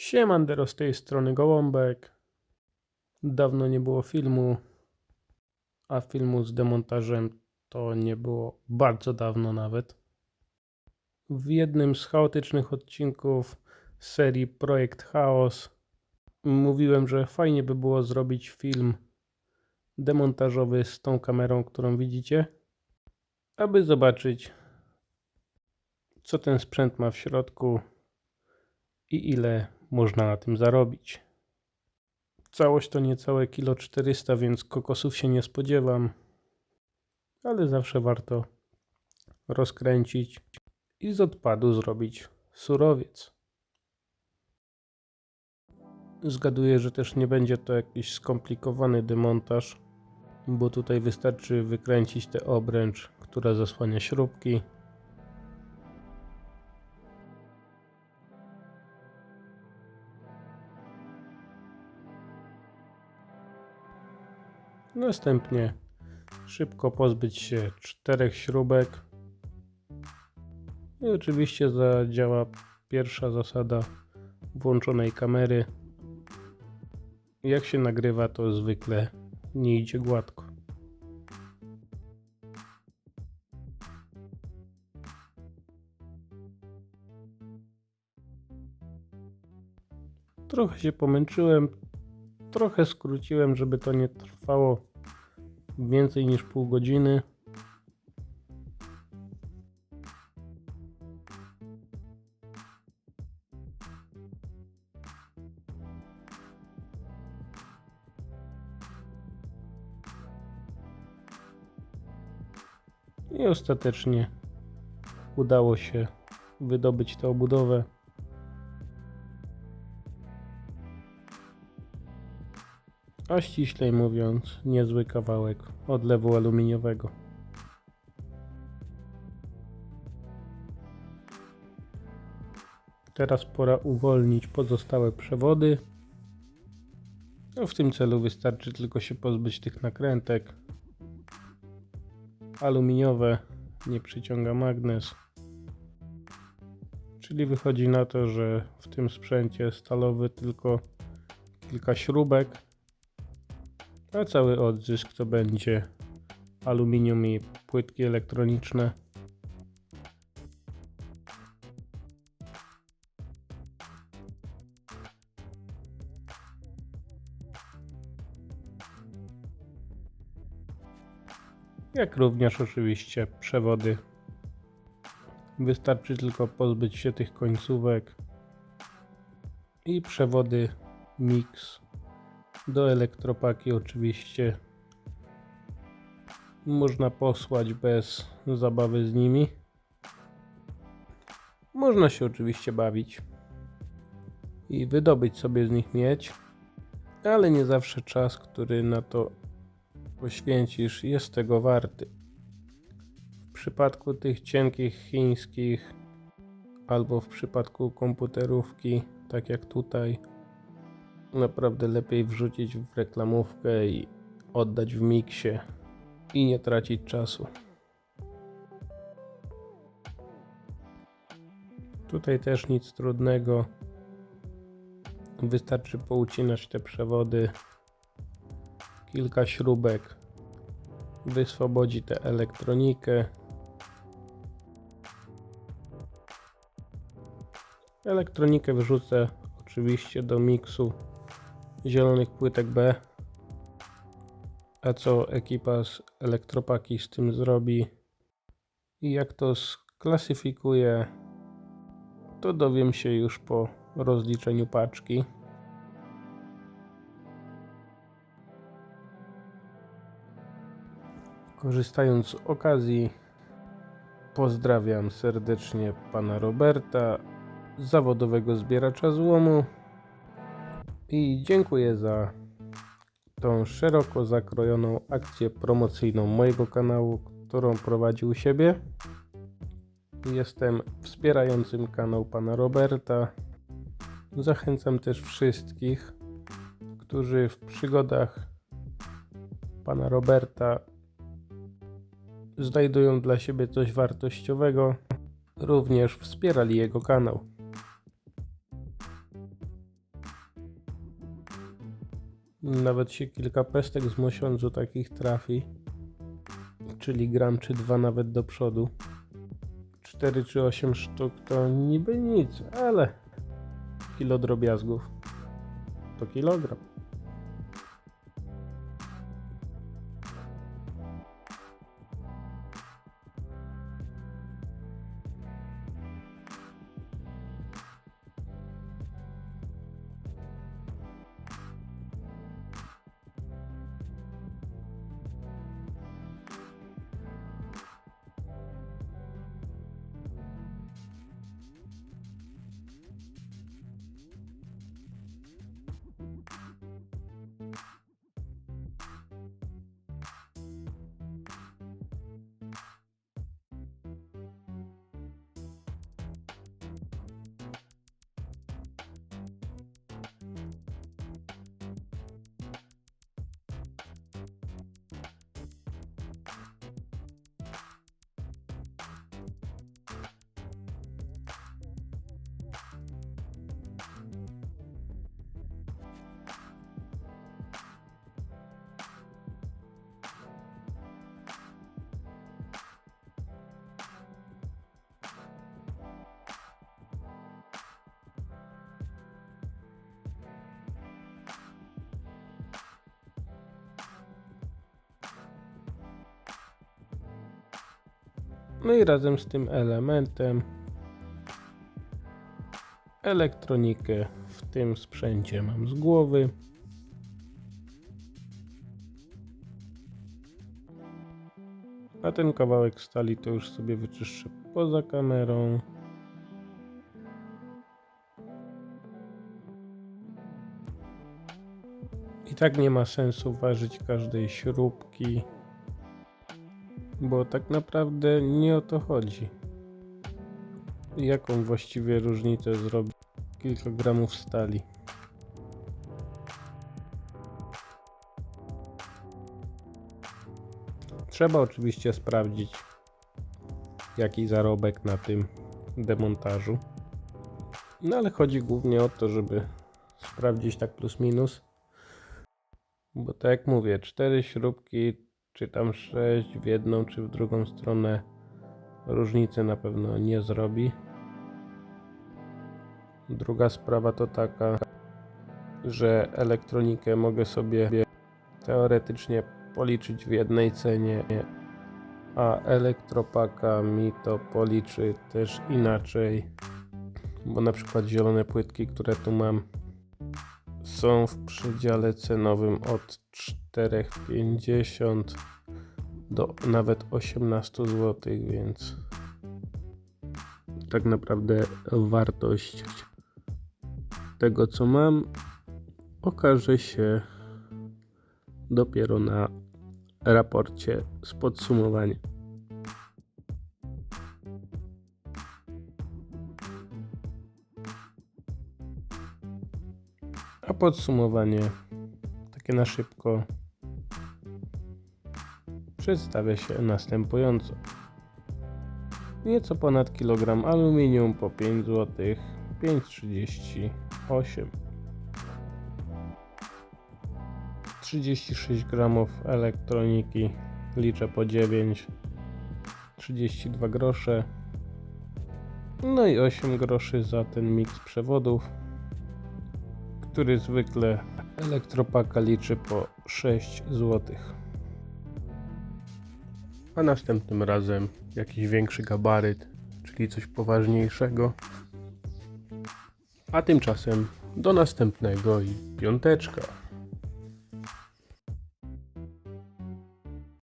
Siemandero z tej strony Gołąbek. Dawno nie było filmu, a filmu z demontażem to nie było bardzo dawno nawet. W jednym z chaotycznych odcinków serii Projekt Chaos mówiłem, że fajnie by było zrobić film demontażowy z tą kamerą, którą widzicie, aby zobaczyć, co ten sprzęt ma w środku i ile można na tym zarobić. Całość to niecałe kilo 400, więc kokosów się nie spodziewam, ale zawsze warto rozkręcić i z odpadu zrobić surowiec. Zgaduję, że też nie będzie to jakiś skomplikowany demontaż, bo tutaj wystarczy wykręcić tę obręcz, która zasłania śrubki. Następnie szybko pozbyć się czterech śrubek. I oczywiście zadziała pierwsza zasada włączonej kamery. Jak się nagrywa, to zwykle nie idzie gładko. Trochę się pomęczyłem, trochę skróciłem, żeby to nie trwało więcej niż pół godziny. I ostatecznie udało się wydobyć tę obudowę. A ściślej mówiąc, niezły kawałek odlewu aluminiowego. Teraz pora uwolnić pozostałe przewody. No w tym celu wystarczy tylko się pozbyć tych nakrętek. Aluminiowe nie przyciąga magnes. Czyli wychodzi na to, że w tym sprzęcie stalowy tylko kilka śrubek a cały odzysk to będzie aluminium i płytki elektroniczne. Jak również oczywiście przewody. Wystarczy tylko pozbyć się tych końcówek i przewody mix do elektropaki oczywiście można posłać bez zabawy z nimi. Można się oczywiście bawić i wydobyć sobie z nich mieć, ale nie zawsze czas, który na to poświęcisz, jest tego warty. W przypadku tych cienkich chińskich albo w przypadku komputerówki, tak jak tutaj, naprawdę lepiej wrzucić w reklamówkę i oddać w miksie i nie tracić czasu. Tutaj też nic trudnego. Wystarczy poucinać te przewody. Kilka śrubek wyswobodzi tę elektronikę. Elektronikę wrzucę oczywiście do miksu zielonych płytek B. A co ekipa z elektropaki z tym zrobi i jak to sklasyfikuje, to dowiem się już po rozliczeniu paczki. Korzystając z okazji, pozdrawiam serdecznie pana Roberta, zawodowego zbieracza złomu. I dziękuję za tą szeroko zakrojoną akcję promocyjną mojego kanału, którą prowadzi u siebie. Jestem wspierającym kanał pana Roberta. Zachęcam też wszystkich, którzy w przygodach pana Roberta znajdują dla siebie coś wartościowego, również wspierali jego kanał. Nawet się kilka pestek z mosiądzu takich trafi. Czyli gram czy dwa nawet do przodu. 4 czy 8 sztuk to niby nic, ale kilo drobiazgów to kilogram. No i razem z tym elementem elektronikę w tym sprzęcie mam z głowy. A ten kawałek stali to już sobie wyczyszczę poza kamerą. I tak nie ma sensu ważyć każdej śrubki bo tak naprawdę nie o to chodzi. Jaką właściwie różnicę zrobi kilka gramów stali? Trzeba oczywiście sprawdzić, jaki zarobek na tym demontażu. No ale chodzi głównie o to, żeby sprawdzić tak plus minus. Bo tak jak mówię, cztery śrubki czy tam 6 w jedną czy w drugą stronę różnicy na pewno nie zrobi. Druga sprawa to taka, że elektronikę mogę sobie teoretycznie policzyć w jednej cenie, a elektropaka mi to policzy też inaczej, bo na przykład zielone płytki, które tu mam są w przedziale cenowym od 4,50 do nawet 18 zł, więc tak naprawdę wartość tego co mam okaże się dopiero na raporcie z podsumowania. A podsumowanie. Takie na szybko. Przedstawia się następująco. Nieco ponad kilogram aluminium po 5 zł, 5,38 36 gramów elektroniki, liczę po 9 32 grosze. No i 8 groszy za ten miks przewodów który zwykle elektropaka liczy po 6 zł. A następnym razem jakiś większy gabaryt, czyli coś poważniejszego. A tymczasem do następnego i piąteczka.